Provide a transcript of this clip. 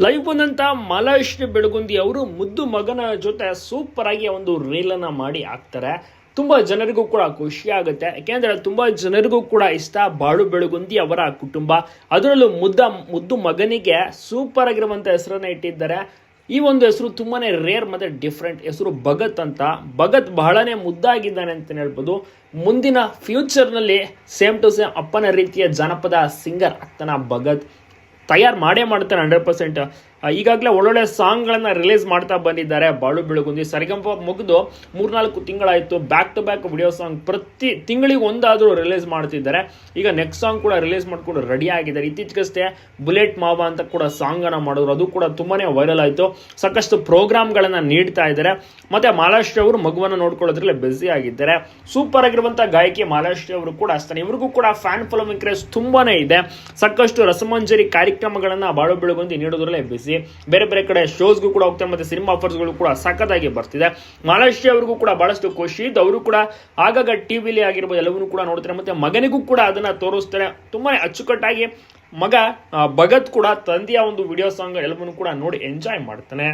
Live ಬಂದಂತ ಮಲಯಶ್ರೀ ಬೆಳಗುಂದಿ ಅವರು ಮುದ್ದು ಮಗನ ಜೊತೆ ಸೂಪರ್ ಆಗಿ ಒಂದು ರೀಲನ್ನ ಮಾಡಿ ಹಾಕ್ತಾರೆ. ತುಂಬಾ ಜನರಿಗೂ ಕೂಡ ಖುಷಿ ಆಗುತ್ತೆ. ಯಾಕೆಂದ್ರೆ ತುಂಬಾ ಜನರಿಗೂ ಕೂಡ ಇಷ್ಟ ಬಾಳು ಬೆಳಗುಂದಿ ಅವರ ಕುಟುಂಬ. ಅದರಲ್ಲೂ ಮುದ್ದ, ಮುದ್ದು ಮಗನಿಗೆ ಸೂಪರ್ ಆಗಿರುವಂತ ಹೆಸರನ್ನ ಇಟ್ಟಿದ್ದಾರೆ. ಈ ಒಂದು ಹೆಸರು ತುಂಬಾನೇ ರೇರ್ ಮತ್ತೆ ಡಿಫ್ರೆಂಟ್ ಹೆಸರು ಭಗತ್ ಅಂತ. ಭಗತ್ ಬಹಳನೇ ಮುದ್ದಾಗಿದ್ದಾನೆ ಅಂತ ಹೇಳ್ಬೋದು. ಮುಂದಿನ ಫ್ಯೂಚರ್ನಲ್ಲಿ ಸೇಮ್ ಟು ಸೇಮ್ ಅಪ್ಪನ ರೀತಿಯ ಜಾನಪದ ಸಿಂಗರ್ ಆಗ್ತಾನ ಭಗತ್. ತಯಾರು ಮಾಡೇ ಮಾಡ್ತಾರೆ ಹಂಡ್ರೆಡ್ ಪರ್ಸೆಂಟ್ ಈಗಾಗಲೇ ಒಳ್ಳೊಳ್ಳೆ ಸಾಂಗ್ಗಳನ್ನು ರಿಲೀಸ್ ಮಾಡ್ತಾ ಬಂದಿದ್ದಾರೆ ಬಾಳು ಬೆಳಗುಂದಿ. ಸರಿಗಂಪ ಮುಗಿದು ಮೂರ್ನಾಲ್ಕು ತಿಂಗಳಾಯಿತು. Back to back video song ಪ್ರತಿ ತಿಂಗಳಿಗೆ ಒಂದಾದರೂ ರಿಲೀಸ್ ಮಾಡ್ತಿದ್ದಾರೆ. ಈಗ ನೆಕ್ಸ್ಟ್ ಸಾಂಗ್ ಕೂಡ ರಿಲೀಸ್ ಮಾಡಿಕೊಂಡು ರೆಡಿ ಆಗಿದ್ದಾರೆ. ಇತ್ತೀಚೆಗಷ್ಟೇ ಬುಲೆಟ್ ಮಾವ ಅಂತ ಕೂಡ ಸಾಂಗನ್ನು ಮಾಡಿದ್ರು. ಅದು ಕೂಡ ತುಂಬಾ ವೈರಲ್ ಆಯಿತು. ಸಾಕಷ್ಟು ಪ್ರೋಗ್ರಾಮ್ಗಳನ್ನು ನೀಡ್ತಾ ಇದ್ದಾರೆ. ಮತ್ತು ಮಹಾರಾಷ್ಟ್ರ ಅವರು ಮಗುವನ್ನು ನೋಡ್ಕೊಳ್ಳೋದ್ರಲ್ಲಿ ಬ್ಯುಸಿ ಆಗಿದ್ದಾರೆ. ಸೂಪರ್ ಆಗಿರುವಂಥ ಗಾಯಕಿ ಮಹಾರಾಷ್ಟ್ರ ಅವರು ಕೂಡ ಅಷ್ಟೇ. ಇವ್ರಿಗೂ ಕೂಡ ಫ್ಯಾನ್ ಫಾಲೋವಿಂಗ್ ಕ್ರೇಜ್ ತುಂಬಾನೇ ಇದೆ. ಸಾಕಷ್ಟು ರಸಮಂಜರಿ ಕಾರ್ಯಕ್ರಮಗಳನ್ನು ಬಾಳು ಬೆಳಗುಂದಿ ನೀಡೋದ್ರಲ್ಲೇ ಬಿಸಿ ಬೇರೆ ಬೇರೆ ಕಡೆ ಶೋಸ್ಗೂ ಕೂಡ ಹೋಗ್ತಾರೆ ಮತ್ತೆ ಸಿನಿಮಾ ಆಫರ್ಸ್ಗಳು ಕೂಡ ಸಖತ್ತಾಗಿ ಬರ್ತಿದೆ. ಮಾಲಾಶ್ರೀ ಅವರಿಗೂ ಕೂಡ ಬಹಳಷ್ಟು ಖುಷಿ. ಇದ್ದು ಅವರು ಕೂಡ ಆಗಾಗ ಟಿವಿಲಿ ಆಗಿರ್ಬೋದು, ಎಲ್ಲವನ್ನೂ ಕೂಡ ನೋಡ್ತಾರೆ. ಮತ್ತೆ ಮಗನಿಗೂ ಕೂಡ ಅದನ್ನ ತೋರಿಸ್ತಾರೆ. ತುಂಬಾ ಅಚ್ಚುಕಟ್ಟಾಗಿ ಮಗ ಭಗತ್ ಕೂಡ ತಂದೆಯ ಒಂದು ವಿಡಿಯೋ ಸಾಂಗ್ ಎಲ್ಲವನ್ನೂ ಕೂಡ ನೋಡಿ ಎಂಜಾಯ್ ಮಾಡ್ತಾನೆ.